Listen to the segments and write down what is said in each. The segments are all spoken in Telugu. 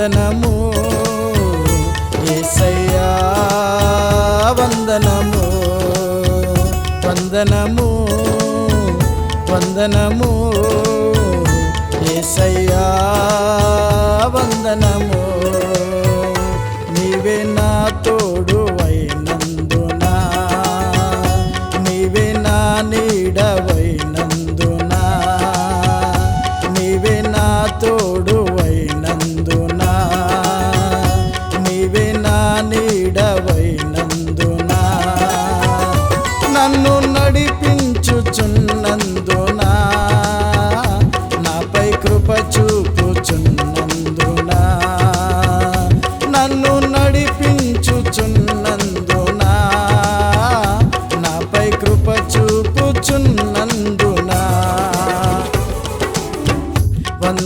వందనము. ఏసయ్యా వందనము. వందనము వందనము. ఏసయ్యా వందనము.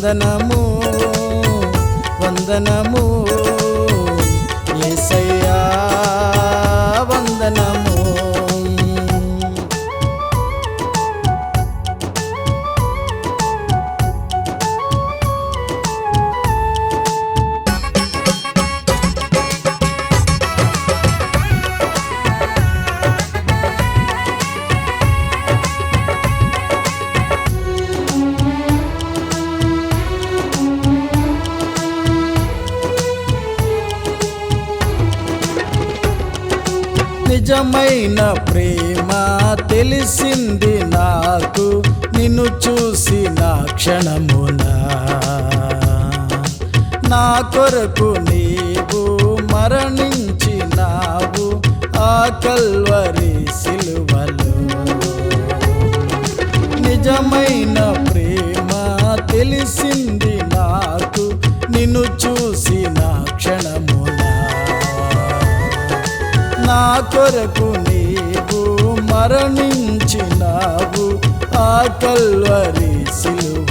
వందనము వందనము. నిజమైన ప్రేమ తెలిసింది నాకు. నిన్ను చూసిన క్షణమున నా కొరకు నీవు మరణించినావు ఆ కల్వరి సిలువలు. నిజమైన ప్రేమ తెలిసింది నాకు. నిన్ను చూసిన క్షణము నా కొరకు నీవు మరణించినావు. ఆ కల్వరి సిలువలో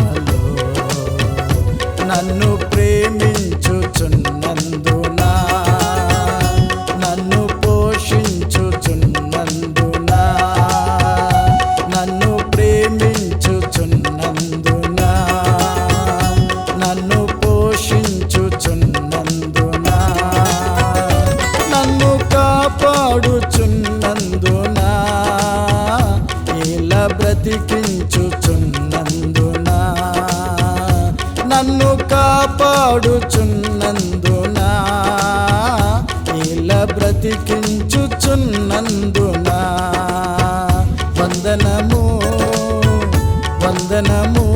బ్రతికించుచున్నందునా వందనము వందనము.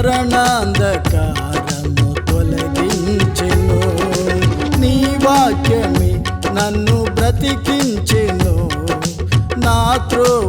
మరణాంధకారము తొలగించెను. నీ వాక్యమే నన్ను బ్రతికించెను. నా త్రోవకు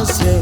আছে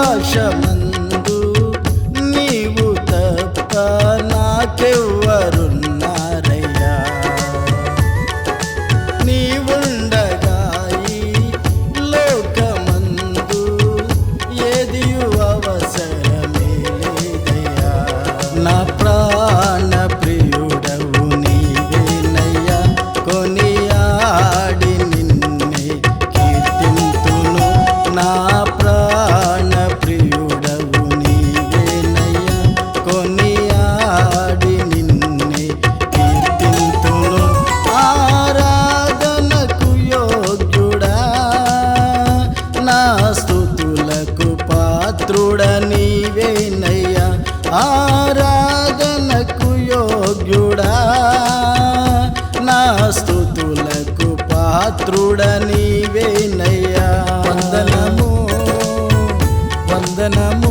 ఆకాశమందు నీవు తప్ప నాకే ఆరాధనకు యోగ్యుడా? నా స్థుతులకు పాత్రుడ నీవేనయ్యా. వందనము వందనము.